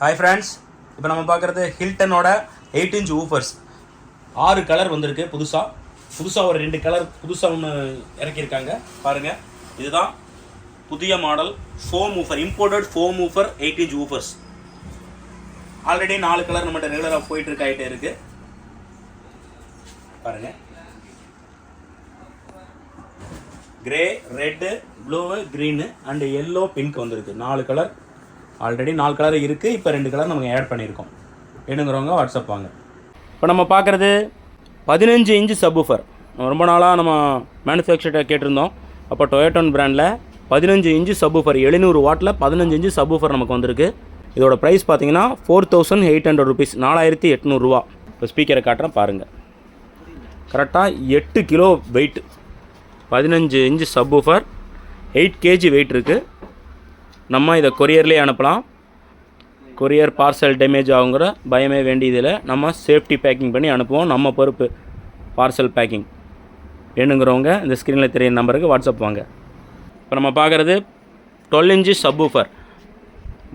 Hi friends இப்போ நம்ம பார்க்குறது ஹில்டனோட எயிட் இன்ச் ஊஃபர்ஸ் ஆறு கலர் வந்திருக்கு புதுசாக புதுசாக ஒரு ரெண்டு கலர் புதுசாக ஒன்று இறக்கியிருக்காங்க. பாருங்கள் இதுதான் புதிய model foam woofer imported foam woofer eight inch woofers already நாலு கலர் நம்மகிட்ட ரெகுலராக போயிட்டு இருக்க ஆகிட்டே இருக்குது பாருங்கள் grey red blue green and yellow pink வந்திருக்கு. நாலு கலர் ஆல்ரெடி நாலு கலர் இருக்குது இப்போ ரெண்டு கலர் நமக்கு ஆட் பண்ணியிருக்கோம் வேணுங்கிறவங்க வாட்ஸ்அப் வாங்க. இப்போ நம்ம பார்க்குறது பதினஞ்சு இன்ச்சு சப்வூஃபர் ரொம்ப நாளாக நம்ம மேனுஃபேக்சர்கிட்ட கேட்டிருந்தோம். அப்போ டொயோட்டோன் பிராண்டில் பதினஞ்சு இன்ச்சு சப்வூஃபர் எழுநூறு வாட்டில் பதினஞ்சு இன்ச்சு சப்வூஃபர் நமக்கு வந்திருக்கு. இதோட ப்ரைஸ் பார்த்தீங்கன்னா four thousand eight hundred rupees நாலாயிரத்தி எட்நூறுரூவா இப்போ ஸ்பீக்கரை காட்டுறேன் பாருங்கள் கரெக்டாக எட்டு கிலோ வெயிட் பதினஞ்சு inch subwoofer eight KG weight இருக்குது நம்ம இதை கொரியர்லேயே அனுப்பலாம். கொரியர் பார்சல் டேமேஜ் ஆகுங்கிற பயமே வேண்டியதில் நம்ம சேஃப்டி பேக்கிங் பண்ணி அனுப்புவோம். நம்ம பொறுப்பு பார்சல் பேக்கிங். வேணுங்கிறவங்க இந்த ஸ்க்ரீனில் தெரிய நம்பருக்கு வாட்ஸ்அப் வாங்க. இப்போ நம்ம பார்க்குறது twelve inch subwoofer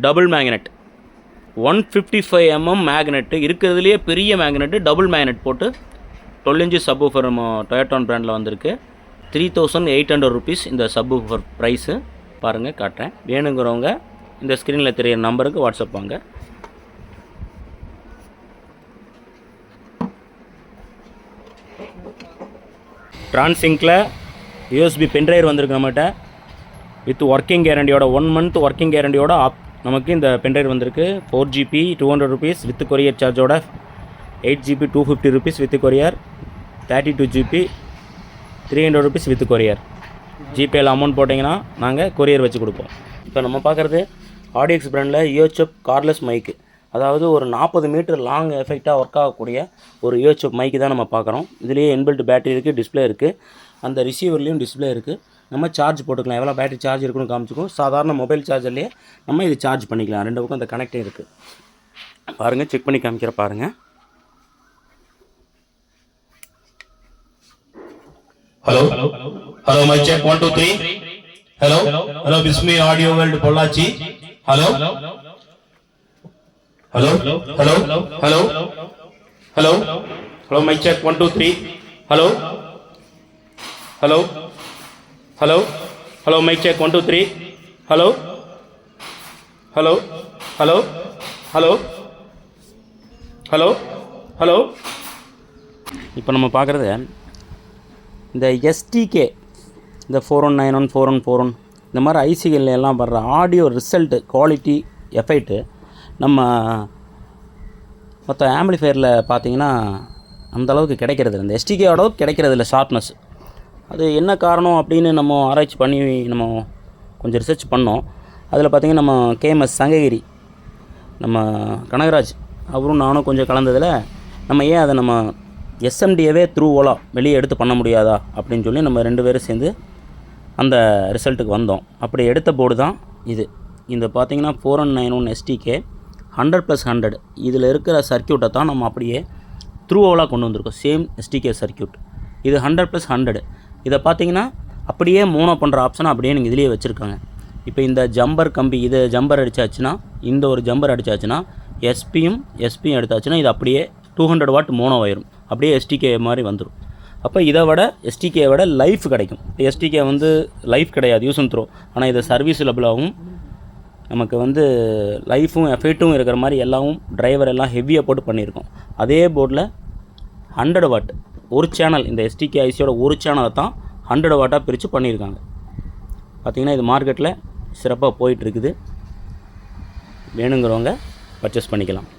double magnet one fifty five MM magnet இருக்கிறதுலையே பெரிய மேக்னெட்டு டபுள் மேக்னெட் போட்டு டுவெல் இன்ச்சு சப்வூஃபர் நம்ம டொயட்டான் பிராண்டில் வந்திருக்கு. Three thousand eight hundred rupees இந்த சப்வூஃபர் ப்ரைஸு பாருங்கள் காட்டுறேன். வேணுங்கிறவங்க இந்த ஸ்க்ரீனில் தெரிய நம்பருக்கு வாட்ஸ்அப் வாங்க. ட்ரான்சிங்கில் யூஎஸ்பி பென்ட்ரைவர் வந்திருக்கு நம்மகிட்ட. வித் ஒர்க்கிங் கேரண்டியோட ஒன் மந்த் ஒர்க்கிங் கேரண்டியோட ஆப் நமக்கு இந்த பென்ட்ரைவர் வந்திருக்கு. Four GB two hundred rupees with courier சார்ஜோட eight GB two fifty rupees with courier thirty two GB three hundred rupees with courier ஜிபேயில் அமௌண்ட் போட்டிங்கன்னா நாங்கள் கொரியர் வச்சு கொடுப்போம். இப்போ நம்ம பார்க்குறது ஆடியக்ஸ் பிராண்டில் யூஹெச்எப் கார்லெஸ் மைக்கு அதாவது ஒரு நாற்பது மீட்டர் லாங் எஃபெக்டாக ஒர்க் ஆகக்கூடிய ஒரு யூஹெச்எப் மைக்கு தான் நம்ம பார்க்குறோம். இதுலேயே இன்பில்ட் பேட்டரி இருக்குது டிஸ்ப்ளே இருக்குது அந்த ரிசீவர்லேயும் டிஸ்ப்ளே இருக்குது நம்ம சார்ஜ் போட்டுக்கலாம். எவ்வளோ பேட்டரி சார்ஜ் இருக்குன்னு காமிச்சிக்கும். சாதாரண மொபைல் சார்ஜர்லேயே நம்ம இது சார்ஜ் பண்ணிக்கலாம். ரெண்டு பக்கம் அந்த கனெக்டே இருக்குது பாருங்கள் செக் பண்ணி காமிக்கிற பாருங்கள் hello hello mic check one two three hello hello Bismi audio world Pollachi hello hello hello hello hello hello mic check one two three hello hello hello hello mic check one two three hello hello hello hello hello hello இப்போ நம்ம பார்க்குறது இந்த STK இந்த four one nine one four one four one இந்த மாதிரி ஐசிகள் எல்லாம் வர்ற audio result quality effect நம்ம மொத்த ஆம்பிளிஃபையரில் பார்த்தீங்கன்னா அந்தளவுக்கு கிடைக்கிறது இல்லை. இந்த எஸ்டிகே கிடைக்கிறது இல்லை ஷார்ப்னஸ் அது என்ன காரணம் அப்படின்னு நம்ம ஆராய்ச்சி பண்ணி நம்ம கொஞ்சம் ரிசர்ச் பண்ணோம். அதில் பார்த்திங்கன்னா நம்ம கேஎம்எஸ் சங்ககிரி நம்ம கனகராஜ் அவரும் நானும் கொஞ்சம் கலந்ததில் நம்ம ஏன் அதை நம்ம எஸ்எம்டிஏவே த்ரூ ஓலா வெளியே எடுத்து பண்ண முடியாதா அப்படின்னு சொல்லி நம்ம ரெண்டு பேரும் சேர்ந்து அந்த ரிசல்ட்டுக்கு வந்தோம். அப்படி எடுத்த போர்டு தான் இது. இந்த பார்த்தீங்கன்னா four one nine one STK hundred plus hundred இதில் இருக்கிற சர்க்கியூட்டை தான் நம்ம அப்படியே த்ரூ ஓலாக கொண்டு வந்திருக்கோம். சேம் எஸ்டிகே சர்க்கியூட் இது ஹண்ட்ரட் ப்ளஸ் ஹண்ட்ரடு இதை பார்த்தீங்கன்னா அப்படியே மோனோ பண்ணுற ஆப்ஷனை அப்படியே நீங்கள் இதுலேயே வச்சுருக்காங்க. இப்போ இந்த ஜம்பர் கம்பி இது ஜம்பர் அடித்தாச்சுன்னா இந்த ஒரு ஜம்பர் அடித்தாச்சுன்னா எஸ்பியும் எஸ்பியும் எடுத்தாச்சுன்னா இது அப்படியே டூ ஹண்ட்ரட் வாட் மோனோ ஆயிரும். அப்படியே எஸ்டிகே மாதிரி வந்துடும் அப்போ இதை விட எஸ்டிகே விட லைஃப் கிடைக்கும். எஸ்டிகே வந்து லைஃப் கிடையாது யூஸ் அண்ட் த்ரோ ஆனால் இது சர்வீஸபிளாகவும் நமக்கு வந்து லைஃபும் எஃபெக்ட்டும் இருக்கிற மாதிரி எல்லாவும் டிரைவர் எல்லாம் ஹெவியாக போட்டு பண்ணியிருக்கோம். அதே போர்டில் ஹண்ட்ரட் வாட் ஒரு சேனல் இந்த எஸ்டிகே ஐசியோட ஒரு சேனலை தான் ஹண்ட்ரட் வாட்டாக பிரித்து பண்ணியிருக்காங்க. பார்த்திங்கன்னா இது மார்க்கெட்டில் சிறப்பாக போயிட்டுருக்குது வேணுங்கிறவங்க பர்ச்சேஸ் பண்ணிக்கலாம்.